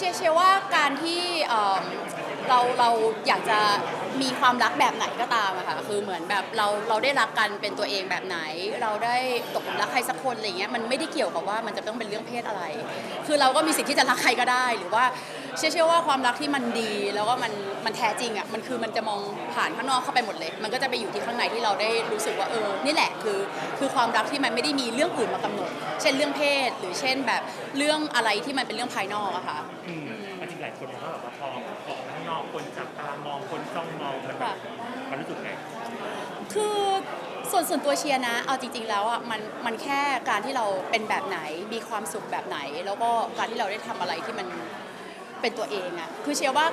เชื่อเชื่อว่าการที่เอิ่ม เราเราอยากจะมีความรักแบบไหนก็ตามอะค่ะคือเหมือนแบบเราเราได้รักกันเป็นตัวเองแบบไหน เราได้ตกหลุมรักใครสักคนอะไรเงี้ยมันไม่ได้เกี่ยวกับว่ามันจะต้องเป็นเรื่องเพศอะไร คือเราก็มีสิทธิ์ที่จะรักใครก็ได้หรือว่าเชื่อเชื่อว่าความรักที่มันดีแล้วก็มันมันแท้จริงอะมันคือมันจะมองผ่านข้างนอกเข้าไปหมดเลย มันก็จะไปอยู่ที่ข้างในที่เราได้รู้สึกว่าเออนี่แหละคือ คือความรักที่มันไม่ได้มีเรื่องอื่นมากำหนด เช่นเรื่องเพศ หรือเช่นแบบเรื่องอะไรที่มันเป็นเรื่องภายนอกอะค่ะอืมจริงๆหลายคนมองว่าแบบว่าพอออกมาข้าง นอกคนจับตามองคนจ้องมองมันแบบค่ะมันรู้สึกไงคือส่วนส่วนตัวเชียร์นะ เอาจริงๆแล้วอะมันมันแค่การที่เราเป็นแบบไหน มีความสุขแบบไหน แล้วก็การที่เราได้ทำอะไรที่มัน เป็นตัวเองอะคือเชียร์ว่า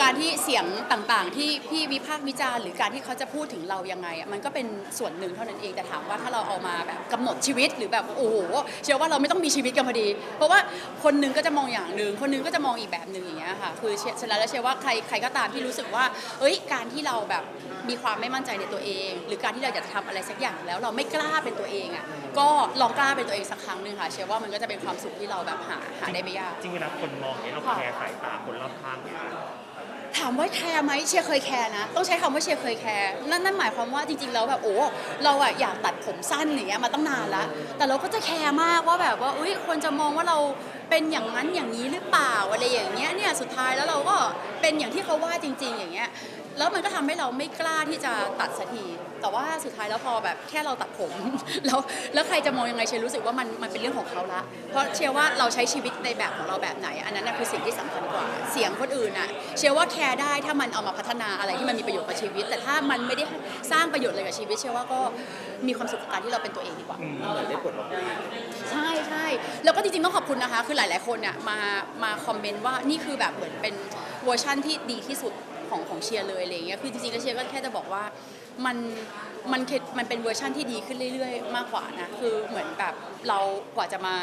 การที่เสียงต่างๆ ที่พี่วิพากษ์วิจารณ์หรือการที่เขาจะพูดถึงเรายังไงอะมันก็เป็นส่วนหนึ่งเท่านั้นเองแต่ถามว่าถ้าเราเอามาแบบกำหนดชีวิตหรือแบบโอ้โหเชื่อว่าเราไม่ต้องมีชีวิตกันพอดี เพราะว่าคนหนึงก็จะมองอย่างหนึ่งคนหนึงก็จะมองอีกแบบหนึ่งอย่างเงี้ยค่ะคือเชื่อฉะนั้นแล้วเชื่อว่าใครใครก็ตามที่รู้สึกว่า เอ้ยการที่เราแบบมีความไม่มั่นใจในตัวเอง หรือการที่เราอยากจะทำอะไรสักอย่างแล้วเราไม่กล้าเป็นตัวเองอะก็ลองกล้าเป็นตัวเองสักครั้งหนึ่งค่ะ เชื่อว่ามันก็จะเป็นความสุขที่เราแบบหาหาได้ไม่ยาก จริงเวลาคนมองเนี่ยเราแคร์สายตาคนรอบข้างไหมถามว่าแคร์ไหมเชียร์เคยแคร์นะ ต้องใช้คำว่าเชียร์เคยแคร์นั่นนั่นหมายความว่าจริงๆแล้วแบบโอ้เราอะอยากตัดผมสั้นอย่างเงี้ยมาตั้งนานแล้วแต่เราก็จะแคร์มากว่าแบบว่าอุ้ยคนจะมองว่าเราเป็นอย่างนั้นอย่างนี้หรือเปล่าอะไรอย่างเงี้ยเนี่ยสุดท้ายแล้วเราก็เป็นอย่างที่เขาว่าจริง ๆ อย่างเงี้ยแล้วมันก็ทำให้เราไม่กล้าที่จะตัดสักที แต่ว่าสุดท้ายแล้วพอแบบแค่เราตัดผม แล้วแล้วใครจะมองยังไงเชียร์รู้สึกว่ามันมันเป็นเรื่องของเขาละ เพราะเชียร์ว่าเราใช้ชีวิตในแบบของเราแบบไหน อันนั้นน่ะคือสิ่งที่สำคัญกว่า เสียงคนอื่นน่ะเชื่อว่าแคร์ได้ถ้ามันเอามาพัฒนาอะไรที่มันมีประโยชน์กับชีวิต แต่ถ้ามันไม่ได้สร้างประโยชน์อะไรกับชีวิต เชื่อว่าก็มีความสุขกับการที่เราเป็นตัวเองดีกว่าอืมเหมือนได้ปลดล็อกใช่ใช่แล้วก็จริงๆต้องขอบคุณนะคะคือหลาย ๆ คนเนี่ยมามาคอมเมนต์ว่านี่คือแบบเหมือนเป็นเวอร์ชั่นที่ดีที่สุดของของเชียร์เลยอะไรอย่างเงี้ยคือจริงๆแล้วเชียร์ก็แค่จะบอกว่ามันมันคือมันเป็นเวอร์ชั่นที่ดีขึ้นเรื่อย ๆ มากกว่านะคือเหมือนแบบเรากว่าจะมา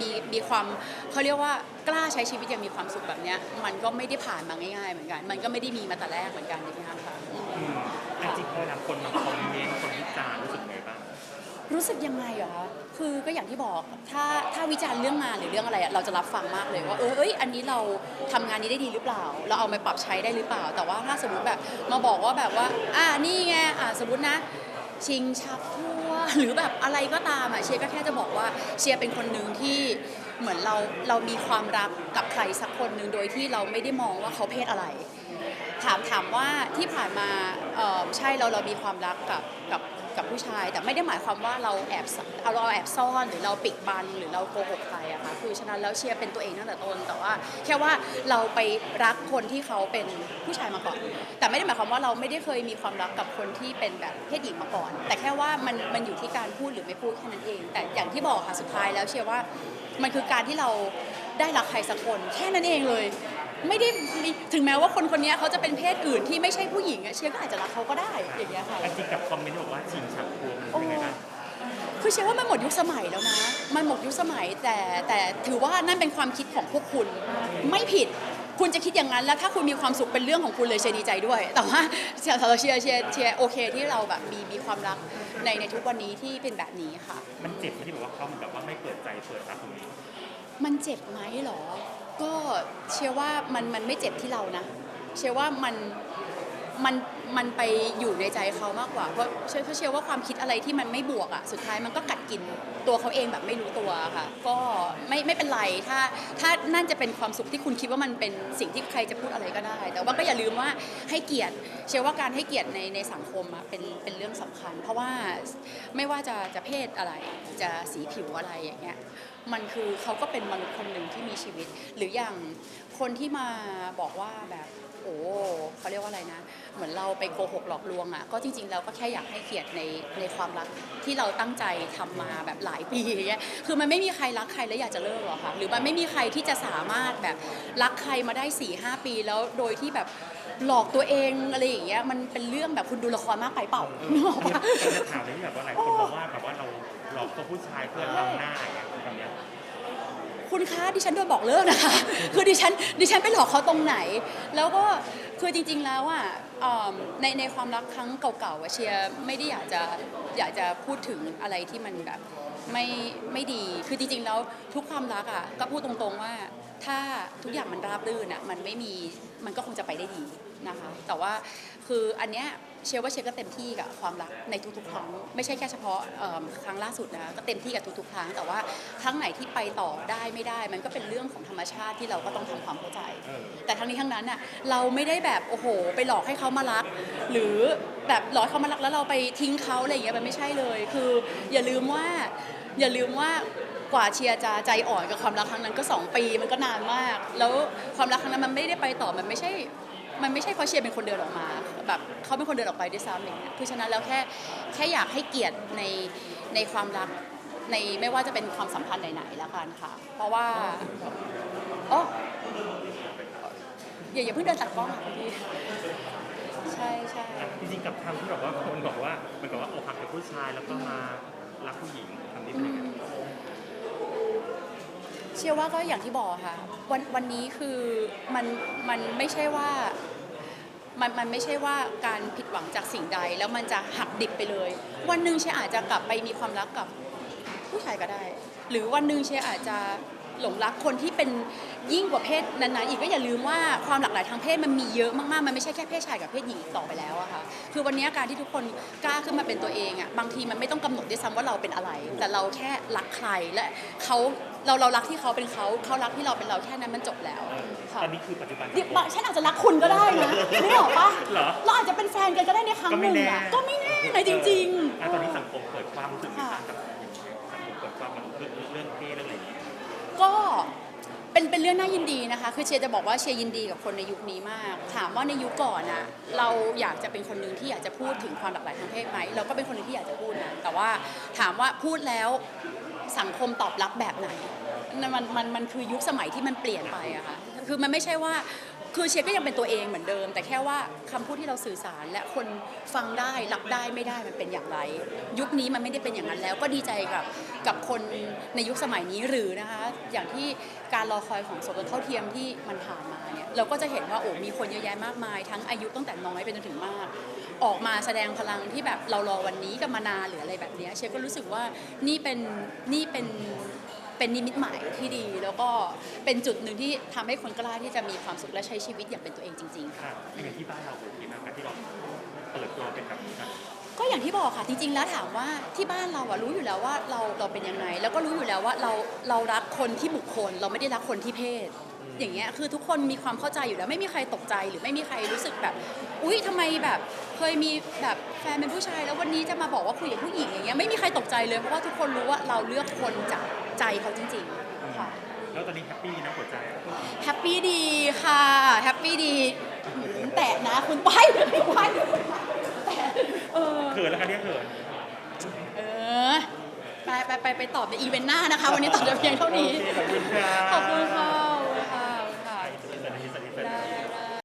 มีมีความเขาเรียกว่ากล้าใช้ชีวิตอย่างมีความสุขแบบเนี้ยมันก็ไม่ได้ผ่านมาง่ายๆเหมือนกัน มันก็ไม่ได้มีมาแต่แรกเหมือนกันนะคะค่ะอืมอืมแต่จริงๆพอเวลาคนมาคอมเมนต์คนวิจารณ์รู้สึกไงบ้างรู้สึกยังไงเหรอคะ คือก็อย่างที่บอกถ้าถ้าวิจารณ์เรื่องงานหรือเรื่องอะไรอะเราจะรับฟังมากเลยว่าเออเอ้ยอันนี้เราทำงานนี้ได้ดีหรือเปล่า เราเอามาปรับใช้ได้หรือเปล่า แต่ว่าถ้าสมมติแบบมาบอกว่าแบบว่า อ่านี่ไงอ่าสมมตินะ ชิงชักทั่ว หรือแบบอะไรก็ตามอะเชียร์ก็แค่จะบอกว่าเชียร์เป็นคนหนึ่งที่เหมือนเราเรามีความรักกับใครสักคนหนึ่งโดยที่เราไม่ได้มองว่าเขาเพศอะไร ถามถามว่าที่ผ่านมาใช่เราเรามีความรักกับกับกับผู้ชาย แต่ไม่ได้หมายความว่าเราแอบเอาเราแอบซ่อนหรือเราปิดบังหรือเราโกหกใครอะค่ะคือฉะนั้นแล้วเชียร์เป็นตัวเองตั้งแต่ต้นแต่ว่าแค่ว่าเราไปรักคนที่เขาเป็นผู้ชายมาก่อน แต่ไม่ได้หมายความว่าเราไม่ได้เคยมีความรักกับคนที่เป็นแบบเพศหญิงมาก่อน แต่แค่ว่ามันมันอยู่ที่การพูดหรือไม่พูดแค่นั้นเอง แต่อย่างที่บอกค่ะสุดท้ายแล้วเชียร์ว่ามันคือการที่เราได้รักใครสักคนแค่นั้นเองเลย ไม่ได้มีถึงแม้ว่าคนคนนี้เขาจะเป็นเพศอื่นที่ไม่ใช่ผู้หญิงอะเชียร์ก็อาจจะรักเขาก็ได้อย่างเงี้ยค่ะแต่จริงกับคอมเมนต์ที่บอกว่าชิงชักพวงเป็นไงบ้าง คือเชื่อว่ามันหมดยุคสมัยแล้วนะ มันหมดยุคสมัยแต่แต่ถือว่านั่นเป็นความคิดของพวกคุณ ไม่ผิด คุณจะคิดอย่างนั้นแล้วถ้าคุณมีความสุขเป็นเรื่องของคุณเลยเชียร์ดีใจด้วย แต่ว่าเชียร์เราเชียร์เชียร์เชียร์โอเคที่เราแบบมีมีความรักในในทุกวันนี้ที่เป็นแบบนี้ค่ะ มันเจ็บไหมที่บอกว่าเขาแบบว่าไม่เปิดใจเปิดรับตรงนี้ มันเจ็บไหมเหรอ ก็เชื่อว่ามันมันไม่เจ็บที่เรานะ เชื่อว่ามันมันมันไปอยู่ในใจเขามากกว่า เพราะเชื่อเพราะเชื่อว่าความคิดอะไรที่มันไม่บวกอะ่ะสุดท้ายมันก็กัดกินตัวเขาเองแบบไม่รู้ตัวค่ะ ก็ไม่ไม่เป็นไรถ้าถ้านั่นจะเป็นความสุขที่คุณคิดว่ามันเป็นสิ่งที่ใครจะพูดอะไรก็ได้ แต่ว่าก็อย่าลืมว่าให้เกียรติ เชื่อว่าการให้เกียรติในในสังคมอะเป็นเป็นเรื่องสำคัญ เพราะว่าไม่ว่าจะจะเพศอะไรจะสีผิวอะไรอย่างเงี้ย มันคือเขาก็เป็นมนุษย์คนหนึ่งที่มีชีวิต หรืออย่างคนที่มาบอกว่าแบบโอ้เขาเรียกว่าอะไรนะ เหมือนเราไปโกหกหลอกลวงอะก็จริงๆแล้วก็แค่อยากให้เกียรติในในความรักที่เราตั้งใจทำมาแบบหลายปีอย่างเงี้ยคือมันไม่มีใครรักใครแล้วอยากจะเลิกหรอกค่ะหรือมันไม่มีใครที่จะสามารถแบบรักใครมาได้4ี่หปีแล้วโดยที่แบบหลอกตัวเองอะไรอย่างเงี้ยมันเป็นเรื่องแบบคุณดูละครมากไปเปล่านึกออกปะก็จะถามเลยที่แบบว่าหลายคนบอกว่าแบบว่าเราหล อกตัวผู้ชายเพื่อทำหน้าอย่างเงี้ยแบบเนี้ยคุณคะดิฉันโดนบอกเลิกนะคะ คือดิฉันดิฉันไปหลอกเขาตรงไหน แล้วก็คือจริง ๆแล้วอะเอิ่มในในความรักครั้งเก่าๆอะเชียร์ไม่ได้อยากจะอยากจะพูดถึงอะไรที่มันแบบไม่ไม่ดี คือจริงๆแล้วทุกความรักอะก็พูดตรงๆว่า ถ้าทุกอย่างมันราบรื่นอะมันไม่มีมันก็คงจะไปได้ดีนะคะ แต่ว่าคืออันเนี้ย เชื่อว่าเชฟก็เต็มที่กับความรักในทุกๆครั้งไม่ใช่แค่เฉพาะเอิ่มครั้งล่าสุดนะก็เต็มที่กับทุกๆครั้งแต่ว่าครั้งไหนที่ไปต่อได้ไม่ได้ มันก็เป็นเรื่องของธรรมชาติที่เราก็ต้องทำความเข้าใจ แต่ทั้งนี้ทั้งนั้นน่ะเราไม่ได้แบบโอ้โห ไปหลอกให้เขามารัก หรือแบบหลอกให้เขามารักแล้วเราไปทิ้งเขาอะไรอย่างเงี้ยมันไม่ใช่เลย คือ อย่าลืมว่า อย่าลืมว่ากว่าเชียร์จะใจอ่อนกับความรักครั้งนั้นก็ 2 ปีมันก็นานมาก แล้วความรักครั้งนั้นมันไม่ได้ไปต่อมันไม่ใช่ มันไม่ใช่เพราะเชียร์เป็นคนเดินออกมาแบบเขาเป็นคนเดินออกไปด้วยซ้ำอย่างเงี้ยคือฉะนั้นแล้วแค่แค่อยากให้เกียรติในในความรักในไม่ว่าจะเป็นความสัมพันธ์ไหนๆแล้วกันค่ะ เพราะว่าอ๋ออย่าอย่าเพิ่งเดินตัดกล้องค่ะพี่ใช่ใช่จริงๆกับคำที่แบบว่าคนบอกว่าเหมันกับว่าอกหักกับผู้ชายแล้วก็มารักผู้หญิงคำนี้เป็นยังไงเชื่อว่าก็อย่างที่บอกค่ะ วันวันนี้คือมันมันไม่ใช่ว่า มันมันไม่ใช่ว่าการผิดหวังจากสิ่งใด แล้วมันจะหักดิบไปเลย วันหนึ่งเชอาจจะกลับไปมีความรักกับผู้ชายก็ได้ หรือวันหนึ่งเชอาจจะ หลงรักคนที่เป็นยิ่งกว่าเพศนั้นๆอีกก็อย่าลืมว่าความหลากหลายทางเพศมันมีเยอะมากๆ มันไม่ใช่แค่เพศชายกับเพศหญิงอีกต่อไปแล้วอะค่ะคือวันนี้การที่ทุกคนกล้าขึ้นมาเป็นตัวเองอะบางทีมันไม่ต้องกำหนดด้วยซ้ำว่าเราเป็นอะไร แต่เราแค่รักใครและเขาเราเรารักที่เขาเป็นเขาเขารักที่เราเป็นเราแค่นั้นมันจบแล้วเออค่ะตอนนี้คือปัจจุบันเดี๋ยวบางฉันอาจจะรักคุณก็ได้นะนึกออกปะเหรอเราอาจจะเป็นแฟนกันก็ได้ในครั้งหนึ่งอะก็ก็ไม่ไม่แน่แน่นะจริงอะตอนนี้สังคมเปิดความรู้สึกค่ะกับอย่างเงี้ ก็เป็นเป็นเรื่องน่ายินดีนะคะ คือเชียร์จะบอกว่าเชียร์ยินดีกับคนในยุคนี้มาก ถามว่าในยุคก่อนอะเราอยากจะเป็นคนหนึ่งที่อยากจะพูดถึงความหลากหลายทางเพศไหมเราก็เป็นคนหนึ่งที่อยากจะพูดนะแต่ว่าถามว่าพูดแล้วสังคมตอบรับแบบไหน มันมันมันคือยุคสมัยที่มันเปลี่ยนไปอะค่ะคือมันไม่ใช่ว่าคือเชียร์ก็ยังเป็นตัวเองเหมือนเดิม แต่แค่ว่าคำพูดที่เราสื่อสารและคนฟังได้รับได้ไม่ได้มันเป็นอย่างไร ยุคนี้มันไม่ได้เป็นอย่างนั้นแล้ว ก็ดีใจกับกับคนในยุคสมัยนี้หรือนะคะอย่างที่การรอคอยของสมรสเท่าเทียมที่มันผ่านมาเนี่ยเราก็จะเห็นว่าโอ้มีคนเยอะแยะมากมาย ทั้งอายุตั้งแต่น้อยไปจนถึงมาก ออกมาแสดงพลังที่แบบเรารอวันนี้กันมานานหรืออะไรแบบนี้เชียร์ก็รู้สึกว่านี่เป็นนี่เป็น เป็นนิมิตหมายที่ดี แล้วก็เป็นจุดหนึ่งที่ทำให้คนกล้าที่จะมีความสุขและใช้ชีวิตอย่างเป็นตัวเองจริง ๆ ค่ะ ค่ะอย่างที่บ้านเราโอเคมากที่เราเปิดตัวเป็นแบบนี้กันก็อย่างที่บอกค่ะจริงๆแล้วถามว่าที่บ้านเราอะรู้อยู่แล้วว่าเราเราเป็นยังไง แล้วก็รู้อยู่แล้วว่าเราเรารักคนที่บุคคล เราไม่ได้รักคนที่เพศ อย่างเงี้ยคือทุกคนมีความเข้าใจอยู่แล้ว ไม่มีใครตกใจหรือไม่มีใครรู้สึกแบบ อุ๊ยทำไมแบบเคยมีแบบแฟนเป็นผู้ชาย แล้ววันนี้จะมาบอกว่าคุยกับผู้หญิงอย่างเงี้ยไม่มีใครตกใจเลยเพราะว่าทุกคนรู้ว่าเราเลือกคนจาก ใจเขาจริงๆค่ะแล้วตอนนี้แฮปปี้นะหัวใจแฮปปี้ดีค่ะแฮปปี้ดีหืมแตะนะคุณไปไปแตะเออเขินแล้วคะเนี่ยเขินเออไปไปไปไปตอบในอีเวนต์หน้านะคะ วันนี้ตอบแต่เพียงเท่านี้โอเค